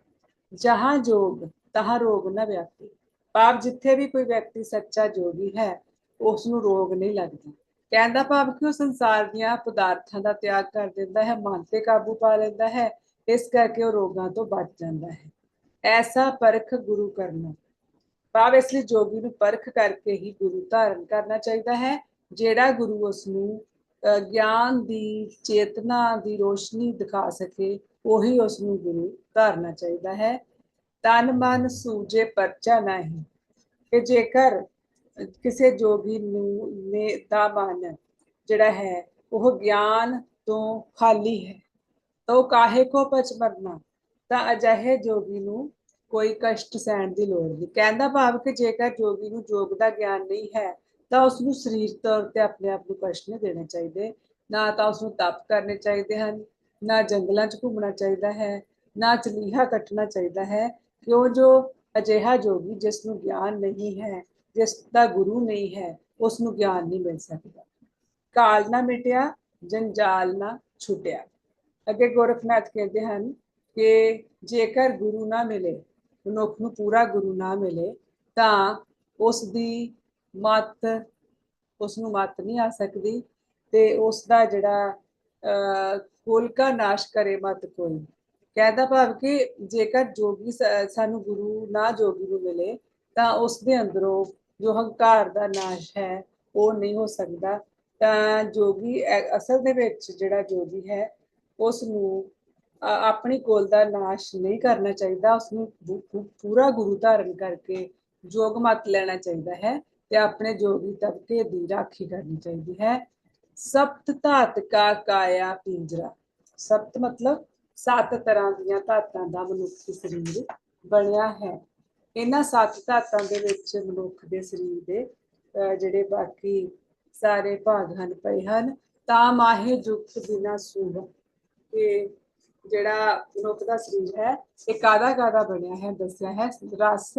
ਜਹਾਂ ਜੋਗ ਤਹਾਂ ਰੋਗ ਨਾ ਵਿਆਪੀ ਭਾਵ ਜਿੱਥੇ ਵੀ ਕੋਈ ਵਿਅਕਤੀ ਸੱਚਾ ਜੋਗੀ ਹੈ ਉਸ ਨੂੰ ਰੋਗ ਨਹੀਂ ਲੱਗਦਾ। ਕਹਿੰਦਾ ਭਾਵ ਕਿ ਉਹ ਸੰਸਾਰ ਦੀਆਂ ਪਦਾਰਥਾਂ ਦਾ ਤਿਆਗ ਕਰ ਦਿੰਦਾ ਹੈ ਮਨ ਤੇ ਕਾਬੂ ਪਾ ਲੈਂਦਾ ਹੈ ਇਸ ਕਰਕੇ ਉਹ ਰੋਗਾਂ ਤੋਂ ਬਚ ਜਾਂਦਾ ਹੈ। ਐਸਾ ਪਰਖ ਗੁਰੂ ਕਰਨਾ। ਭਾਵ ਇਸ ਲਈ ਜੋਗੀ ਨੂੰ ਪਰਖ ਕਰਕੇ ਹੀ ਗੁਰੂ ਧਾਰਨ ਕਰਨਾ ਚਾਹੀਦਾ ਹੈ ਜਿਹੜਾ ਗੁਰੂ ਉਸ ਨੂੰ ਅਹ, ਗਿਆਨ ਦੀ ਚੇਤਨਾ ਦੀ ਰੋਸ਼ਨੀ ਦਿਖਾ ਸਕੇ ਉਹੀ ਉਸ ਨੂੰ ਗੁਰੂ ਧਾਰਨਾ ਚਾਹੀਦਾ ਹੈ। ਤਨ ਮਨ ਸੂਜੇ ਪਰਚਾ ਨਹੀਂ। ਕਿ ਜੇਕਰ ਕਿਸੇ ਜੋਗੀ ਨੂੰ ਨੇ ਦਾ ਮਨ ਜਿਹੜਾ ਹੈ, ਉਹ ਗਿਆਨ ਤੋਂ ਖਾਲੀ ਹੈ। ਤਾਂ ਕਾਹੇ ਕੋ ਪਚ ਮਰਨਾ? ਤਾਂ ਅਜਿਹੇ ਜੋਗੀ ਨੂੰ ਕੋਈ ਕਸ਼ਟ ਸਹਿਣ ਦੀ ਲੋੜ ਨਹੀਂ। ਕਹਿੰਦਾ ਭਾਵ ਕਿ ਜੇਕਰ ਜੋਗੀ ਨੂੰ ਯੋਗ ਦਾ ਗਿਆਨ ਨਹੀਂ ਹੈ, ਤਾਂ ਉਸ ਨੂੰ ਸਰੀਰ ਤੌਰ ਤੇ ਆਪਣੇ ਆਪ ਨੂੰ ਕਸ਼ਟ ਨਹੀਂ ਦੇਣੇ ਚਾਹੀਦੇ। ਨਾ ਤਾਂ ਉਸ ਨੂੰ ਤਪ ਕਰਨੇ ਚਾਹੀਦੇ ਹਨ, ਨਾ ਜੰਗਲਾਂ 'ਚ ਘੁੰਮਣਾ ਚਾਹੀਦਾ ਹੈ, ਨਾ ਚਲੀਹਾ ਕੱਟਣਾ ਚਾਹੀਦਾ ਹੈ। ਕਿਉਂ ਜੋ ਅਜਿਹਾ ਜੋਗੀ ਜਿਸ ਨੂੰ ਗਿਆਨ ਨਹੀਂ ਹੈ ਜਿਸ ਦਾ ਗੁਰੂ ਨਹੀਂ ਹੈ ਉਸ ਨੂੰ ਗਿਆਨ ਨਹੀਂ ਮਿਲ ਸਕਦਾ। ਕਾਲ ਨਾ ਮਿਟਿਆ ਜੰਜਾਲ ਨਾ ਛੁੱਟਿਆ। ਅੱਗੇ ਗੋਰਖਨਾਥ ਕਹਿੰਦੇ ਹਨ ਕਿ ਜੇਕਰ ਗੁਰੂ ਨਾ ਮਿਲੇ ਮਨੁੱਖ ਨੂੰ ਪੂਰਾ ਗੁਰੂ ਨਾ ਮਿਲੇ ਤਾਂ ਉਸ ਦੀ ਮਤ ਉਸ ਨੂੰ ਮਤ ਨਹੀਂ ਆ ਸਕਦੀ ਤੇ ਉਸ ਦਾ ਜਿਹੜਾ ਅਹ, ਕੁਲ ਕਾ ਨਾਸ਼ ਕਰੇ ਮਤ ਕੋਈ। ਕਹਿੰਦਾ ਭਾਵ ਕਿ ਜੇਕਰ ਜੋਗੀ ਸਾਨੂੰ ਗੁਰੂ ਨਾ ਜੋਗੀ ਨੂੰ ਮਿਲੇ ਤਾਂ ਉਸ ਦੇ ਅੰਦਰੋਂ ਜੋ ਹੰਕਾਰ ਦਾ ਨਾਸ਼ ਹੈ, ਉਹ ਨਹੀਂ ਹੋ ਸਕਦਾ। ਤਾਂ ਜੋਗੀ ਅਸਲ ਦੇ ਵਿੱਚ ਜਿਹੜਾ ਜੋਗੀ ਹੈ ਉਸ ਨੂੰ ਆਪਣੀ ਕੋਲ ਦਾ ਨਾਸ਼ ਨਹੀਂ ਕਰਨਾ ਚਾਹੀਦਾ। ਉਸ ਨੂੰ ਪੂਰਾ ਗੁਰੂ ਧਾਰਨ ਕਰਕੇ ਜੋਗ ਮਤ ਲੈਣਾ ਚਾਹੀਦਾ ਹੈ ਤੇ ਆਪਣੇ ਜੋਗੀ ਤਬਕੇ ਦੀ ਰਾਖੀ ਕਰਨੀ ਚਾਹੀਦੀ ਹੈ। ਸਪਤ ਧਾਤ ਕਾ ਕਾਇਆ ਪਿੰਜਰਾ। ਸਪਤ ਮਤਲਬ ਸੱਤ ਤਰ੍ਹਾਂ ਦੀਆਂ ਧਾਤਾਂ ਦਾ ਮਨੁੱਖੀ ਸਰੀਰ ਬਣਿਆ ਹੈ। ਇਹਨਾਂ ਸੱਤ ਧਾਤਾਂ ਦੇ ਵਿੱਚ ਮਨੁੱਖ ਦੇ ਸਰੀਰ ਦੇ ਅਹ, ਜਿਹੜੇ ਬਾਕੀ ਸਾਰੇ ਭਾਗ ਹਨ ਪਏ ਹਨ ਤਾਂ ਮਾਹੇ ਜੁਗਤ ਬਿਨਾ ਸੂਹ ਤੇ ਜਿਹੜਾ ਮਨੁੱਖ ਦਾ ਸਰੀਰ ਹੈ ਇਹ ਕਾਦਾ ਕਾਦਾ ਬਣਿਆ ਹੈ ਦੱਸਿਆ ਹੈ ਰਸ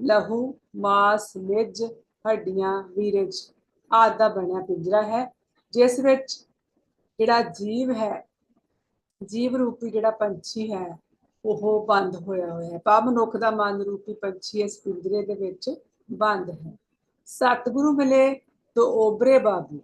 ਲਹੂ ਮਾਸ ਮਿੱਝ ਹੱਡੀਆਂ ਵੀਰਜ ਆਦਿ ਦਾ ਬਣਿਆ ਪਿੰਜਰਾ ਹੈ ਜਿਸ ਵਿੱਚ ਜਿਹੜਾ ਜੀਵ ਹੈ ਜੀਵ ਰੂਪੀ ਜਿਹੜਾ ਪੰਛੀ ਹੈ ਉਹ ਬੰਦ ਹੋਇਆ ਹੋਇਆ ਹੈ। ਪਾ ਮਨੁੱਖ ਦਾ ਮਨ ਰੂਪੀ ਪੰਛੀ ਇਸ ਪਿੰਜਰੇ ਦੇ ਵਿੱਚ ਬੰਦ ਹੈ। ਸਤਿਗੁਰੂ ਮਿਲੇ ਤਾਂ ਓਬਰੇ ਬਾਬੂ।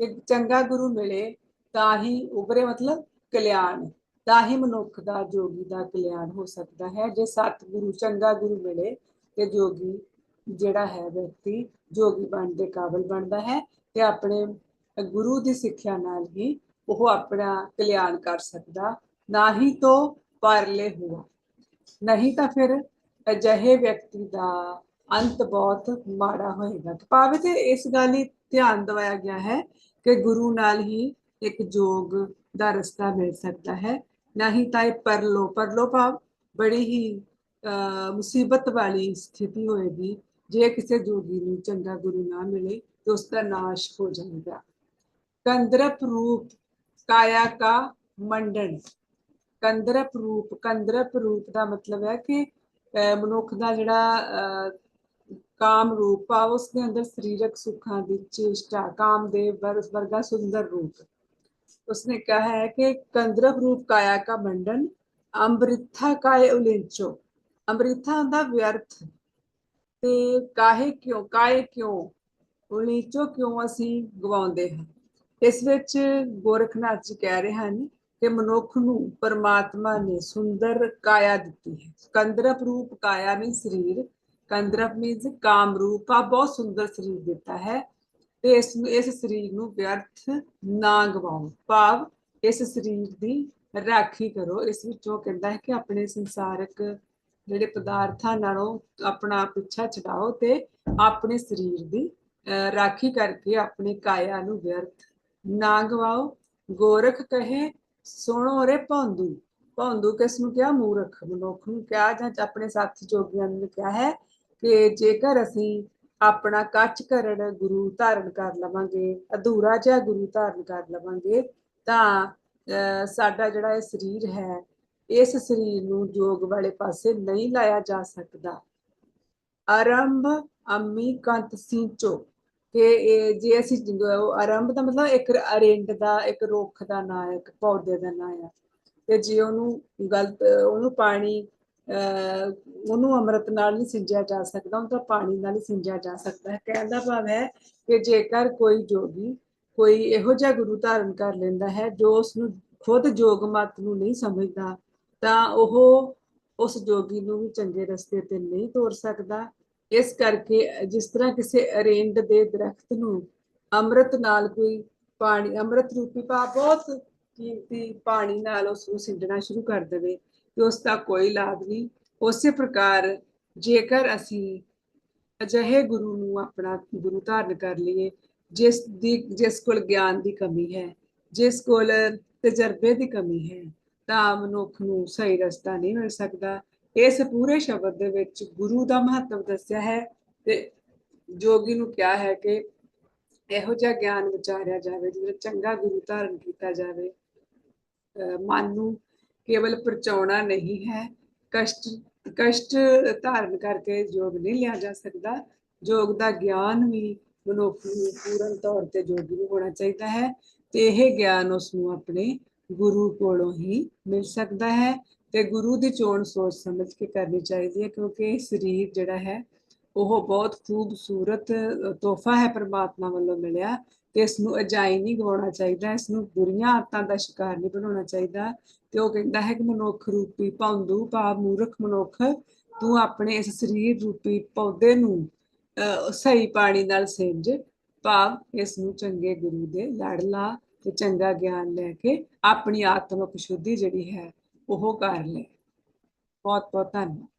ਇੱਕ ਚੰਗਾ ਗੁਰੂ ਮਿਲੇ ਤਾਂ ਹੀ ਉਬਰੇ ਮਤਲਬ ਕਲਿਆਣ। ਤਾਂ ਹੀ ਮਨੁੱਖ ਦਾ, ਜੋਗੀ ਦਾ ਕਲਿਆਣ ਹੋ ਸਕਦਾ ਹੈ। ਜੇ ਸਤਿਗੁਰੂ, ਚੰਗਾ ਗੁਰੂ ਮਿਲੇ ਤੇ ਜੋਗੀ ਜਿਹੜਾ ਹੈ ਵਿਅਕਤੀ ਜੋਗੀ ਬਣਨ ਦੇ ਕਾਬਿਲ ਬਣਦਾ ਹੈ ਤੇ ਆਪਣੇ ਗੁਰੂ ਦੀ ਸਿੱਖਿਆ ਨਾਲ ਹੀ ਉਹ ਆਪਣਾ ਕਲਿਆਣ ਕਰ ਸਕਦਾ। ਨਾ ਹੀ ਤੋਂ ਪਰਲੇ ਹੁਆ ਨਹੀਂ ਤਾਂ ਫਿਰ ਅਜਿਹੇ ਵਿਅਕਤੀ ਦਾ ਅੰਤ ਬਹੁਤ ਮਾੜਾ ਹੋਏਗਾ। ਭਾਵੇਂ ਤੇ ਇਸ ਗੱਲ ਹੀ ਧਿਆਨ ਦਿਵਾਇਆ ਗਿਆ ਹੈ ਕਿ ਗੁਰੂ ਨਾਲ ਹੀ ਇੱਕ ਜੋਗ ਦਾ ਰਸਤਾ ਮਿਲ ਸਕਦਾ ਹੈ। ਨਹੀਂ ਤਾਂ ਇਹ ਪਰਲੋ ਪਰਲੋ ਭਾਵ ਬੜੀ ਹੀ ਮੁਸੀਬਤ ਵਾਲੀ ਸਥਿਤੀ ਹੋਏਗੀ। ਜੇ ਕਿਸੇ ਜੋਗੀ ਨੂੰ ਚੰਗਾ ਗੁਰੂ ਨਾ ਮਿਲੇ ਤਾਂ ਉਸ ਦਾ ਨਾਸ਼ ਹੋ ਜਾਏਗਾ। ਕੰਦਰਪ ਰੂਪ ਕਾਇਆ ਕਾ ਮੰਡਨ ਕੰਦਰਪ ਰੂਪ ਕੰਦਰਪ ਰੂਪ ਦਾ ਮਤਲਬ ਹੈ ਕਿ ਮਨੁੱਖ ਦਾ ਜਿਹੜਾ ਕਾਮ ਰੂਪ ਆ ਉਸ ਦੇ ਅੰਦਰ ਸਰੀਰਕ ਸੁੱਖਾਂ ਦੀ ਚੇਸ਼ਟਾ ਕਾਮ ਦੇ ਵਰਗਾ ਸੁੰਦਰ ਰੂਪ। ਉਸਨੇ ਕਹਾ ਹੈ ਕਿ ਕੰਦਰਪ ਰੂਪ ਕਾਇਆ ਕਾ ਮੰਡਨ ਅੰਮ੍ਰਿਥਾ ਕਾਏ ਉਲਿੰਚੋ। ਅੰਮ੍ਰਿਥਾ ਦਾ ਵਿਅਰਥ, ਤੇ ਕਾਹੇ ਕਿਉਂ, ਕਾਏ ਕਿਉਂ, ਉਲਿੰਚੋ ਕਿਉਂ ਅਸੀਂ ਗਵਾਉਂਦੇ ਹਾਂ? ਇਸ ਵਿੱਚ ਗੋਰਖਨਾਥ ਜੀ ਕਹਿ ਰਹੇ ਹਨ ਕਿ ਮਨੁੱਖ ਨੂੰ ਪਰਮਾਤਮਾ ਨੇ ਸੁੰਦਰ ਕਾਇਆ ਦਿੱਤੀ ਹੈ। ਕੰਦਰਪ ਰੂਪ ਕਾਇਆ ਮੀਨ ਸਰੀਰ। ਕੰਦਰਪ ਮੀਨਸ ਕਾਮ ਰੂਪ। ਆ ਬਹੁਤ ਸੁੰਦਰ ਸਰੀਰ ਦਿੱਤਾ ਹੈ ਤੇ ਇਸ ਨੂੰ, ਇਸ ਸਰੀਰ ਨੂੰ ਵਿਅਰਥ ਨਾ ਗਵਾਓ। ਭਾਵ ਇਸ ਸਰੀਰ ਦੀ ਰਾਖੀ ਕਰੋ। ਇਸ ਵਿੱਚੋਂ ਕਹਿੰਦਾ ਹੈ ਕਿ ਆਪਣੇ ਸੰਸਾਰਕ ਜਿਹੜੇ ਪਦਾਰਥਾਂ ਨਾਲੋਂ ਆਪਣਾ ਪਿੱਛਾ ਛਡਾਓ ਤੇ ਆਪਣੇ ਸਰੀਰ ਦੀ ਰਾਖੀ ਕਰਕੇ ਆਪਣੇ ਕਾਇਆ ਨੂੰ ਵਿਅਰਥ ਨਾ ਗਵਾਓ। ਗੋਰਖ ਕਹੇ ਸੁਣੋ ਰੇ ਭੌਂਦੂ ਭੌਂਦੂ ਕਿਸ ਨੂੰ ਕਿਹਾ? ਮੂਰਖ ਮਨੁੱਖ ਨੂੰ ਕਿਹਾ ਜਾਂ ਆਪਣੇ ਸਾਥੀ ਜੋਗੀਆਂ ਨੂੰ ਕਿਹਾ ਹੈ ਕਿ ਜੇਕਰ ਅਸੀਂ ਆਪਣਾ ਕੱਚ ਕਰੜ ਗੁਰੂ ਧਾਰਨ ਕਰ ਲਵਾਂਗੇ, ਅਧੂਰਾ ਜਿਹਾ ਗੁਰੂ ਧਾਰਨ ਕਰ ਲਵਾਂਗੇ, ਤਾਂ ਸਾਡਾ ਜਿਹੜਾ ਇਹ ਸਰੀਰ ਹੈ, ਇਸ ਸਰੀਰ ਨੂੰ ਜੋਗ ਵਾਲੇ ਪਾਸੇ ਨਹੀਂ ਲਾਇਆ ਜਾ ਸਕਦਾ। ਆਰੰਭ ਅਮੀ ਕੰਤ ਸਿੰਚੋ ਕਿ ਜੇ ਅਸੀਂ ਆਰੰਭ ਦਾ ਮਤਲਬ ਇੱਕ ਅਰੇਂਡ ਦਾ, ਇੱਕ ਰੁੱਖ ਦਾ ਨਾਂ ਹੈ, ਇੱਕ ਪੌਦੇ ਦਾ ਨਾਂ ਹੈ। ਤੇ ਜੇ ਉਹਨੂੰ ਗਲਤ, ਉਹਨੂੰ ਪਾਣੀ ਉਹਨੂੰ ਅੰਮ੍ਰਿਤ ਨਾਲ ਨਹੀਂ ਸਿੰਜਿਆ ਜਾ ਸਕਦਾ ਉਹ ਤਾਂ ਪਾਣੀ ਨਾਲ ਹੀ ਸਿੰਜਿਆ ਜਾ ਸਕਦਾ ਹੈ। ਕਹਿਣ ਦਾ ਭਾਵ ਹੈ ਕਿ ਜੇਕਰ ਕੋਈ ਜੋਗੀ ਕੋਈ ਇਹੋ ਜਿਹਾ ਗੁਰੂ ਧਾਰਨ ਕਰ ਲੈਂਦਾ ਹੈ, ਜੋ ਉਸ ਨੂੰ ਖੁਦ ਜੋਗ ਮਤ ਨੂੰ ਨਹੀਂ ਸਮਝਦਾ, ਤਾਂ ਉਹ ਉਸ ਜੋਗੀ ਨੂੰ ਵੀ ਚੰਗੇ ਰਸਤੇ ਤੇ ਨਹੀਂ ਤੋਰ ਸਕਦਾ। ਇਸ ਕਰਕੇ, ਜਿਸ ਤਰ੍ਹਾਂ ਕਿਸੇ ਅਰੇਂਡ ਦੇ ਦਰਖਤ ਨੂੰ ਅੰਮ੍ਰਿਤ ਨਾਲ ਕੋਈ ਪਾਣੀ, ਅੰਮ੍ਰਿਤ ਰੂਪੀ ਪਾ, ਬਹੁਤ ਕੀਮਤੀ ਪਾਣੀ ਨਾਲ ਉਸ ਨੂੰ ਸਿੰਜਣਾ ਸ਼ੁਰੂ ਕਰ ਦੇਵੇ ਤੇ ਉਸ ਦਾ ਕੋਈ ਲਾਭ ਨਹੀਂ। ਉਸੇ ਪ੍ਰਕਾਰ ਜੇਕਰ ਅਸੀਂ ਅਜਿਹੇ ਗੁਰੂ ਨੂੰ ਆਪਣਾ ਗੁਰੂ ਧਾਰਨ ਕਰ ਲਈਏ, ਜਿਸ ਦੀ, ਜਿਸ ਕੋਲ ਗਿਆਨ ਦੀ ਕਮੀ ਹੈ, ਜਿਸ ਕੋਲ ਤਜਰਬੇ ਦੀ ਕਮੀ ਹੈ, ਤਾਂ ਮਨੁੱਖ ਨੂੰ ਸਹੀ ਰਸਤਾ ਨਹੀਂ ਮਿਲ ਸਕਦਾ। ਇਸ ਪੂਰੇ ਸ਼ਬਦ ਦੇ ਵਿੱਚ ਗੁਰੂ ਦਾ ਮਹੱਤਵ ਦੱਸਿਆ ਹੈ ਤੇ ਜੋਗੀ ਨੂੰ ਕਿਹਾ ਹੈ ਕਿ ਇਹੋ ਜਿਹਾ ਗਿਆਨ ਵਿਚਾਰਿਆ ਜਾਵੇ ਜਿਹੜਾ ਚੰਗਾ ਗੁਰੂ ਧਾਰਨ ਕੀਤਾ ਜਾਵੇ। ਮਨ ਨੂੰ ਕੇਵਲ ਪਰਚਾਉਣਾ ਨਹੀਂ ਹੈ, ਕਸ਼ਟ ਕਸ਼ਟ ਧਾਰਨ ਕਰਕੇ ਯੋਗ ਨਹੀਂ ਲਿਆ ਜਾ ਸਕਦਾ। ਯੋਗ ਦਾ ਗਿਆਨ ਵੀ ਮਨੁੱਖ ਨੂੰ ਪੂਰਨ ਤੌਰ ਤੇ ਜੋਗੀ ਨੂੰ ਹੋਣਾ ਚਾਹੀਦਾ ਹੈ ਤੇ ਇਹ ਗਿਆਨ ਉਸ ਨੂੰ ਆਪਣੇ ਗੁਰੂ ਕੋਲੋਂ ਹੀ ਮਿਲ ਸਕਦਾ ਹੈ। ਤੇ ਗੁਰੂ ਦੀ ਚੋਣ ਸੋਚ ਸਮਝ ਕੇ ਕਰਨੀ ਚਾਹੀਦੀ ਹੈ, ਕਿਉਂਕਿ ਸਰੀਰ ਜਿਹੜਾ ਹੈ, ਉਹ ਬਹੁਤ ਖੂਬਸੂਰਤ ਤੋਹਫਾ ਹੈ ਪਰਮਾਤਮਾ ਵੱਲੋਂ ਮਿਲਿਆ ਤੇ ਇਸ ਨੂੰ ਅਜਾਈ ਨਹੀਂ ਗਵਾਉਣਾ ਚਾਹੀਦਾ ਇਸ ਨੂੰ ਬੁਰੀਆਂ ਆਦਤਾਂ ਦਾ ਸ਼ਿਕਾਰ ਨਹੀਂ ਬਣਾਉਣਾ ਚਾਹੀਦਾ ਤੇ ਉਹ ਕਹਿੰਦਾ ਹੈ ਕਿ ਮਨੁੱਖ ਰੂਪੀ ਭੌਂਦੂ ਭਾਵ ਮੂਰਖ ਮਨੁੱਖ, ਤੂੰ ਆਪਣੇ ਇਸ ਸਰੀਰ ਰੂਪੀ ਪੌਦੇ ਨੂੰ ਸਹੀ ਪਾਣੀ ਨਾਲ ਸੇਜ ਭਾਵ ਇਸ ਨੂੰ ਚੰਗੇ ਗੁਰੂ ਦੇ ਲੜ ਲਾ ਤੇ ਚੰਗਾ ਗਿਆਨ ਲੈ ਕੇ ਆਪਣੀ ਆਤਮਿਕ ਸ਼ੁੱਧੀ ਜਿਹੜੀ ਹੈ ਉਹ ਕਰ ਲੈ ਬਹੁਤ ਬਹੁਤ ਧੰਨਵਾਦ।